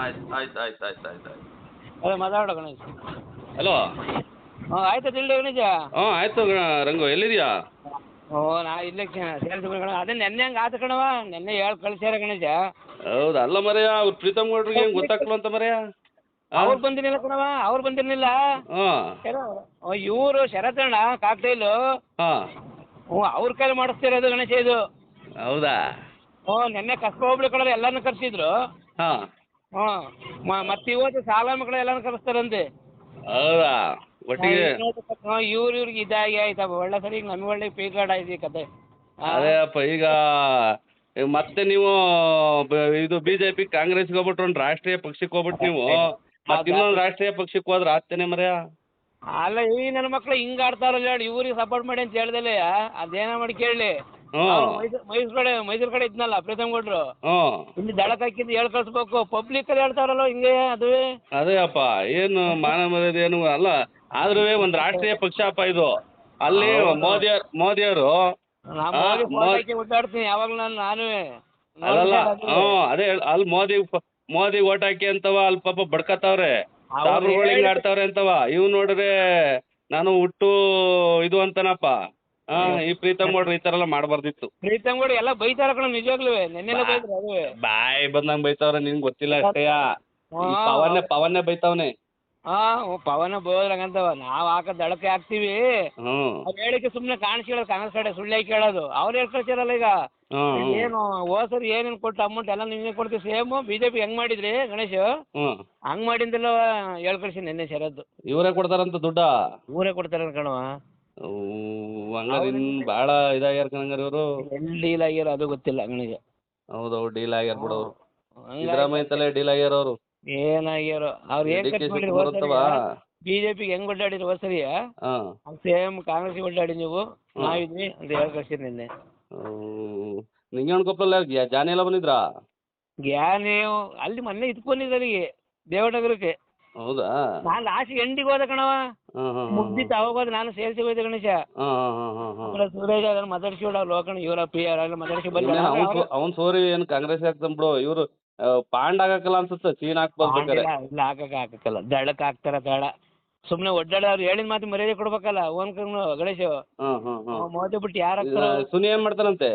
ಆಯ್ತು ಆಯ್ತು ಆಯ್ತು ಆಯ್ತು ಆಯ್ತು ಆಯ್ತು. ಅದೇ ಮಾತಾಡೋ ಗಣೇಶ್. ಹಲೋ? ಹ್ಞೂ ಆಯ್ತಾ ತಿಳ್ಳಿ ಗಣೇಶ? ಹ್ಞೂ ಆಯ್ತು ರಂಗು ಎಲ್ಲಿದ್ಯಾ ಓ ನಾ ಇಲ್ಲೇ ಸೇರಿಸಿ ಅದೇ ನೆನ್ನೆ ಹಂಗೆ ಆತು ಕಣವ ನೆನ್ನೆ ಹೇಳಿ ಕಳ್ಸ್ಯಾರ ಗಣೇಶ. ಹೌದು? ಅಲ್ಲ ಮರೆಯ ಅವ್ರು ಪ್ರೀತಮ್ ಗೌಡ್ರಿಗೆ ಏನು ಗೊತ್ತಾಗ್ಲೋ ಅಂತ ಮರೆಯ? ಅವ್ರು ಬಂದಿರಲಿಲ್ಲ ಕಣವ ಅವ್ರು ಬಂದಿರಲಿಲ್ಲ. ಹಾಂ. ಇವರು ಶರತಣ್ಣ ಕಾಕ್ಟೈಲು. ಹಾಂ. ಹ್ಞೂ ಅವ್ರ ಕೈಲಿ ಮಾಡಿಸ್ತಿರೋದು ಗಣೇಶ ಇದು. ಹೌದಾ? ಹ್ಞೂ ನೆನ್ನೆ ಕಸ್ಬ ಹೋಗ್ಬಿಡಿ ಕಡೆ ಎಲ್ಲಾನು ಕರ್ಸಿದ್ರು. ಹಾಂ. ಹ್ಞೂ ಮತ್ತೆ ಇವತ್ತು ಸಾಲ ಮಕ್ಕಳು ಎಲ್ಲಾನು ಕರೆಸ್ತಾರಂತೆ. ಹೌದಾ? ಒಟ್ಟಿಗೆ ಇವ್ರು ಇವ್ರಿಗೆ ಇದಾಗಿ ಆಯ್ತಪ್ಪ. ಒಳ್ಳೆ ಸರಿ ಈಗ ನಮಗೆ ಒಳ್ಳೆ ಪೀಕಾಡ್ ಆಯ್ತು ಈ ಕತೆ. ಅದೇ ಅಪ್ಪ ಈಗ ಮತ್ತೆ ನೀವು ಇದು ಬಿಜೆಪಿ ಕಾಂಗ್ರೆಸ್ ಪಿ ಕಾಂಗ್ರೆಸ್ಗೆ ಹೋಗ್ಬಿಟ್ರು ಒಂದು ರಾಷ್ಟ್ರೀಯ ಪಕ್ಷಕ್ಕೆ ಹೋಗ್ಬಿಟ್ಟು ನೀವು. ಮತ್ತೆ ಇನ್ನೊಂದು ರಾಷ್ಟ್ರೀಯ ಪಕ್ಷಕ್ಕೆ ಹೋದ್ರೆ ಆಗ್ತೇನೆ ಮರೆಯ? ಅಲ್ಲ ಈ ನನ್ನ ಮಕ್ಳು ಹಿಂಗ್ ಆಡ್ತಾರಲ್ಲ ಹೇಳಿ ಇವ್ರಿಗೆ ಸಪೋರ್ಟ್ ಮಾಡಿ ಅಂತ ಹೇಳ್ದಲೆ ಅದೇನ ಮಾಡಿ ಕೇಳಲಿ ಹ್ಞೂ ಮೈಸೂರು ಕಡೆ ಮೈಸೂರು ಕಡೆ ಇದ್ನಲ್ಲ ಪ್ರೀತಮ್ ಗೌಡ್ರು. ಇಲ್ಲಿ ದಳಕ್ ಹಾಕಿದ್ದು ಹೇಳ್ ಕಳ್ಸ್ಬೇಕು. ಪಬ್ಲಿಕ್ ಅಲ್ಲಿ ಹೇಳ್ತಾರಲ್ಲ ಹಿಂಗೆ ಅದುವೇ ಅದೇ ಅಪ್ಪ ಏನು ಮಾನ ಮರ್ಯಾದೆ ಏನು ಅಲ್ಲ. ಆದ್ರೂ ಒಂದು ರಾಷ್ಟ್ರೀಯ ಪಕ್ಷ ಅಪ್ಪ ಇದು. ಅಲ್ಲಿ ಮೋದಿ ಮೋದಿಯವರು ಓಡಾಡ್ತೀನಿ ಯಾವಾಗ್ಲೂ ನಾನು ನಾನು ಅಲ್ಲಲ್ಲ ಹ್ಞೂ ಅದೇ ಅಲ್ಲಿ ಮೋದಿ ಮೋದಿ ಓಟ್ ಹಾಕಿ ಅಂತವ ಅಲ್ಲಿ ಪಾಪ ಬಡ್ಕತಾವ್ರೆ ಸಾಬ್ರುಗಳು ಹಿಂಗ್ ಆಡ್ತಾವ್ರೆ ಅಂತವ. ಇವ್ ನೋಡ್ರೆ ನಾನು ಹುಟ್ಟು ಇದು ಅಂತನಪ್ಪ. ಆ, ಈ ಪ್ರೀತಮ್ ಗೌಡ್ರು ಈ ತರ ಎಲ್ಲ ಮಾಡಬಾರ್ದಿತ್ತು. ಪ್ರೀತಮ್ ಗೌಡ ಎಲ್ಲ ಬೈತಾರ ಕಣ ನಿಜವಾಗ್ಲೂ. ನೆನ್ನೆಲ್ಲ ಬೈದ್ರು ಅದುವೇ ಬಾಯ್ ಬಂದಂಗ್ ಬೈತಾವ್ರೆ ನಿನ್ಗೆ ಗೊತ್ತಿಲ್ಲ ಅಷ್ಟೇಯ ಆ ಪವನ್ ಪವನ್ನೇ ಪವನ್ನೇ ಬೈತಾವ್ನೆ. ಹಾ ಹ್ಞೂ ಪವನ ಬೋದ್ರಂಗಂತವ ನಾವ್ ಹಾಕ ದಳಕ್ಕೆ ಹಾಕ್ತಿವಿ. ಹ್ಞೂ ಅವ್ರು ಹೇಳಿಕೆ ಸುಮ್ಮನೆ ಕಾಣಿಸ್ಕೊಳ್ಳೋದು ಕಾಂಗ್ರೆಸ್ ಕಡೆ ಸುಳ್ಳು ಕೇಳೋದು? ಅವ್ರು ಹೇಳ್ಕೊಳ್ತಿರಲ್ಲ ಈಗ. ಹ್ಞೂ ಹ್ಞೂ ಏನು ಹೋದ ಸರಿ ಏನೇನು ಕೊಟ್ಟು ಅಮೌಂಟ್ ಎಲ್ಲ ನಿಮ್ಗೆ ಕೊಡ್ತೀವಿ. ಸೇಮ್ ಬಿಜೆಪಿ ಹೆಂಗ್ ಮಾಡಿದ್ರಿ ಗಣೇಶ್? ಹ್ಞೂ ಹಂಗ್ ಮಾಡಿದ್ದೆಲ್ಲ ಹೇಳ್ಕಳ್ಸಿ ನಿನ್ನೆ ಸೇರೋದು ಇವರೇ ಕೊಡ್ತಾರಂತ ದುಡ್ಡ? ಊರೇ ಕೊಡ್ತಾರ ಕಣವ ಹಂಗಾರೆ ಬಾಳ ಭಾಳ ಇದಾಗ್ಯಾರ ಕಣಂಗಾರ ಇವರು? ಎಲ್ಲಿ ಡೀಲ್ ಆಗ್ಯಾರ ಅದು ಗೊತ್ತಿಲ್ಲ ಗಣೇಶ ಹೌದೌದು ಡೀಲ್ ಆಗ್ಯಾರ ಬಿಡು ಅವ್ರು. ಸಿದ್ದರಾಮಯ್ಯ ತಲೆ ಡೀಲ್ ಆಗ್ಯಾರ ಅವರು. ಏನಾಗ್ಯಾರೋ ಅವ್ರು ಏನ್ ಡಿ ಕೆ ಖರ್ಚು ಮಾಡಿರಿ ಬರುತ್ತವ? ಬಿಜೆಪಿಗೆ ಹೆಂಗ್ ಒಡ್ಡಾಡಿರಿ ಹೋದ ಸರಿ ಹಾಂ. ಸೇಮ್ ಕಾಂಗ್ರೆಸ್ಗೆ ಒಡ್ಡಾಡಿ ನೀವು ನಾವಿದ್ವಿ ಅಂತ ಹೇಳ್ಕಳ್ಸಿರಿ ನಿನ್ನೆ. ನಿಂಗೇಣ್ಕೊಪ್ಪಲ್ಲ ಜಾನಿ ಎಲ್ಲ ಬಂದಿದ್ರಾ? ಗ್ಯಾನಿ ಅಲ್ಲಿ ಮೊನ್ನೆ ಇದಕ್ಕೆ ಬಂದಿದ್ದಾರೆ ದೇವನಗರಕ್ಕೆ. ಹೌದಾ? ನಾನು ಲಾಸ್ಟ್ ಎಂಡಿಗೆ ಹೋದ ಕಣವ ಮುಗ್ದಿತ್ತು ಅವಾಗ ಹೋದ ನಾನು ಸೇರಿಸಿ ಹೋಯ್ತು ಗಣೇಶ. ಆಮೇಲೆ ಸೂರಜ್ ಅದನ್ನ ಮಾತಾಡ್ಸಿ ಬಿಡ ಲೋಕಣ ಇವರ ಪಿ ಆರ್ ಎಲ್ಲ ಮಾತಾಡ್ಸಿ ಬಂದ ಅವ್ನು ಸೋರಿ ಏನ್ ಕಾಂಗ್ರೆಸ್ ಹಾಕ್ತಾನೆ ಬಿಡು ಇವ್ರು ಪಾಂಡ್ ಆಗಕ್ಕಲ್ಲ ಅನ್ಸುತ್ತೆ ಚೀನ್ ಹಾಕ್ಬೋದು ಇಲ್ಲ ಹಾಕಕ್ ಹಾಕಕ್ಕಲ್ಲ. ದಳಕ್ ಹಾಕ್ತಾರ ದಳ. ಸುಮ್ನೆ ಒಡ್ಡಾಡ ಅವ್ರು ಹೇಳಿದ ಮಾತು ಮರ್ಯಾದೆ ಕೊಡ್ಬೇಕಲ್ಲ ಓನ್ ಗಣೇಶ್. ಗಣೇಶ ಮೋದಿ ಬಿಟ್ಟು ಯಾರು ಹಾಕ್ತಾರ ಸುನಿ ಏನ್ ಮಾಡ್ತಾನಂತೆ?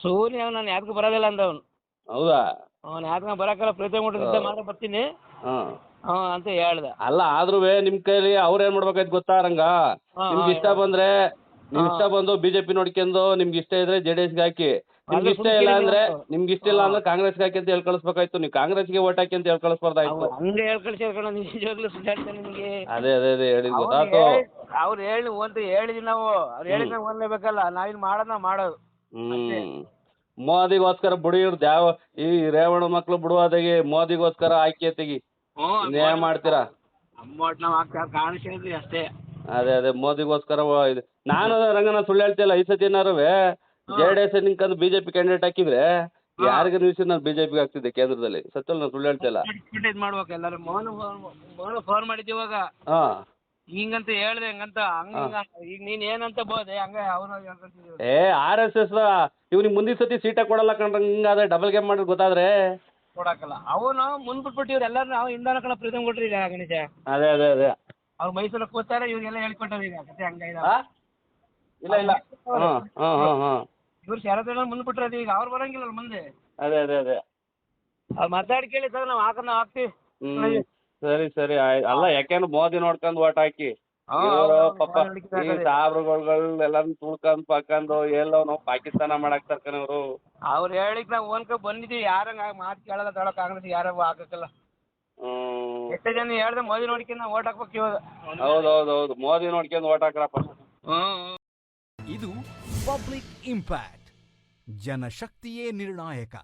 ಸೂರ್ಯ ಅವ್ನು ನಾನು ಯಾಕೆ ಬರೋದಿಲ್ಲ ಅಂದ ಅವ್ನು ಹೌದಾ? ಅವ್ನು ಯಾಕೆ ಬರಕಲ್ಲ ಪ್ರೀತಿ ಮಾತ್ರ ಬರ್ತೀನಿ. ಹಾಂ ಅಂತ ಹೇಳ್ದ. ಅಲ್ಲ ಆದ್ರೂ ನಿಮ್ಮ ಕೈಲಿ ಅವ್ರ ಏನ್ ಮಾಡ್ಬೇಕಾಯ್ತು ಗೊತ್ತಾ ರಂಗ ಹಾ, ನಿಮ್ಗೆ ಇಷ್ಟ ಬಂದ್ರೆ ನಿಮ್ ಇಷ್ಟ ಬಂದು ಬಿಜೆಪಿ ನೋಡ್ಕೊಂಡು ನಿಮ್ಗೆ ಇಷ್ಟ ಇದ್ರೆ ಜೆ ಡಿ ಎಸ್ಗೆ ಹಾಕಿ. ನಿಮ್ಗೆ ಇಷ್ಟ ಇಲ್ಲ ಅಂದ್ರೆ ನಿಮ್ಗೆ ಇಷ್ಟ ಇಲ್ಲ ಅಂದ್ರೆ ಕಾಂಗ್ರೆಸ್ಗೆ ಹಾಕಿ ಅಂತ ಹೇಳಿ ಕಳಿಸ್ಬೇಕಾಯ್ತು. ನೀವು ಕಾಂಗ್ರೆಸ್ಗೆ ಓಟ್ ಹಾಕಿ ಅಂತ ಹೇಳಿ ಕಳಿಸ್ಬಾರ್ದಾಯ್ತು. ಅವ್ರು ಹಂಗೆ ಹೇಳ್ ಕಳ್ಸ್ಯಾರ ಕಣ ನಿಜವಾಗ್ಲೂ ಸುಧಾರಿಸ್ತಾನೆ ನಿಮಗೆ. ಅದೇ ಅದೇ ಅದೇ ಹೇಳಿದ್ ಗೊತ್ತಾಯ್ತು. ಅವ್ರು ಹೇಳಿ ಒಂದು ಹೇಳಿದ್ವಿ ನಾವು. ಅವ್ರು ಹೇಳಿದ್ ನಾವು ಓದ್ಲೇಬೇಕಲ್ಲ ನಾವಿನ್ ಮಾಡೋದ್ ನಾವ್ ಮಾಡೋದು. ಹ್ಮ್. ಮೋದಿಗೋಸ್ಕರ ಬುಡಿಯೋರು ಯಾವ ಈ ರೇವಣ ಮಕ್ಳು ಬಿಡುವಾದಾಗಿ ಮೋದಿಗೋಸ್ಕರ ಆಯ್ಕೆ ತೆಗಿ. ಇನ್ನೇನ್ ಮಾಡ್ತೀರಾ? ಅಮ್ಮೋಟ್ ನಾವು ಹಾಕ್ತಾ ಅಷ್ಟೇ. ಅದೇ ಅದೇ ಮೋದಿಗೋಸ್ಕರ ವ- ಇದು ನಾನು ರಂಗನ ಸುಳ್ಳು ಹೇಳ್ತಿಲ್ಲ ಈ ಸತಿ ಏನಾರುವೆ ಜೆ ಡಿ ಎಸ್ ನಿಂಕಂದು ಬಿ ಜೆ ಪಿ ಕ್ಯಾಂಡಿಡೇಟ್ ಹಾಕಿದ್ರೆ ಯಾರಿಗೆ ನಿಲ್ಸಿ ನಾನು ಬಿಜೆಪಿ ಜೆ ಪಿಗೆ ಹಾಕ್ತಿದ್ದೆ ಕೇಂದ್ರದಲ್ಲಿ? ಸತ್ಯಲ್ಲ ನಾನು ಸುಳ್ಳು ಹೇಳ್ತಿಲ್ಲ ಇದು ಮಾಡ್ಬೇಕು ಎಲ್ಲರೂ ಮೋನು ಮೋನು ಫೋನ್ ಮಾಡಿದ್ವಿ ಇವಾಗ. ಹಾಂ. ಹಿಂಗಂತ ಹೇಳ್ದೆ ಹಂಗಂತ ಹಂಗ ಈಗ ನೀನ್ ಏನಂತ ಬೋದೆ ಹಂಗ ಅವ್ರು ಏ ಆರ್ ಎಸ್ ಎಸ್ ಇವ್ನಿಗೆ ಮುಂದಿನ ಸತಿ ಸೀಟೇ ಕೊಡಲ್ಲ ಕಣ್ರ ಹಿಂಗಾದ್ರೆ ಡಬಲ್ ಗೇಮ್ ಮಾಡಿದ್ರೆ ಗೊತ್ತಾದ್ರೆ ಕೊಡಕ್ಕಲ್ಲ ಅವನು ಮುಂದ್ ಬಿಟ್ಬಿಟ್ಟಿವ್ರು ಎಲ್ಲರೂ ನಾವು ಹಿಂದಾನ ಕಣ ಪ್ರೀತಮ್ ಕೊಟ್ರಿ ಈಗ ಗಣೇಶ. ಅದೇ ಅದೇ ಅದೇ. ಅವ್ರು ಮೈಸೂರಿಗೆ ಕೂತಾರೆ ಇವ್ರಿಗೆಲ್ಲ ಹೇಳ್ಕೊಟ್ಟಾರ ಈಗ. ಕತೆ ಹಂಗ ಆ? ಇಲ್ಲ ಇಲ್ಲ. ಹಾಂ ಹಾಂ ಹಾಂ ಹಾಂ ಇವ್ರು ಶರದಣ್ಣ ಮುಂದ್ ಬಿಟ್ರದು ಈಗ ಅವ್ರು ಬರಂಗಿಲ್ಲ ಮುಂದೆ. ಅದೇ ಅದೇ ಅದೇ. ಅವ್ರು ಮಾತಾಡಿ ಕೇಳಿ ಸರ್ ನಾವು ಹಾಕನ ಹಾಕ್ತಿವಿ. ಸರಿ ಸರಿ. ಆಯ್ತು ಅಲ್ಲ ಯಾಕೆಂದ್ರೆ ಮೋದಿ ನೋಡ್ಕೊಂಡು ಓಟ್ ಹಾಕಿ? ಹಾ, ಇವ್ರು ಹೌದು, ಪಾಪ ಮೋದಿ ಈ. ಸಾಬ್ರುಗಳು ಎಲ್ಲಾನು ತುಳ್ಕೊಂಡ್ ಪಾಕೊಂಡು ಎಲ್ಲೋ ನಾವು ಪಾಕಿಸ್ತಾನ ಮಾಡಕ್ ತರ್ಕನ ಇವರು ಅವ್ರು ಹೇಳಿಕ್ ನಾವು ಓನ್ಕ ಬಂದಿದ್ದೀವಿ ಯಾರಂಗ ಮಾತು ಕೇಳಲ್ಲ ತಡ ಕಾಂಗ್ರೆಸ್ ಯಾರು ಹಾಕಕ್ಕಲ್ಲ ಹ್ಮ್. ಎಷ್ಟೋ ಜನ ಹೇಳ್ದೆ ಮೋದಿ ನೋಡ್ಕೊಂಡು ವೋಟ್ ಓಟ್ ಹಾಕ್ಬೇಕು ಇವಾಗ. ಹೌದು ಹೌದು ಹೌದು ಮೋದಿ ನೋಡ್ಕೊಂಡು ಓಟ್ ಹಾಕ್ರಪ್ಪ. ಹ್ಮ್. ಇದು ಪಬ್ಲಿಕ್ ಇಂಪ್ಯಾಕ್ಟ್ ಜನಶಕ್ತಿಯೇ ನಿರ್ಣಾಯಕ.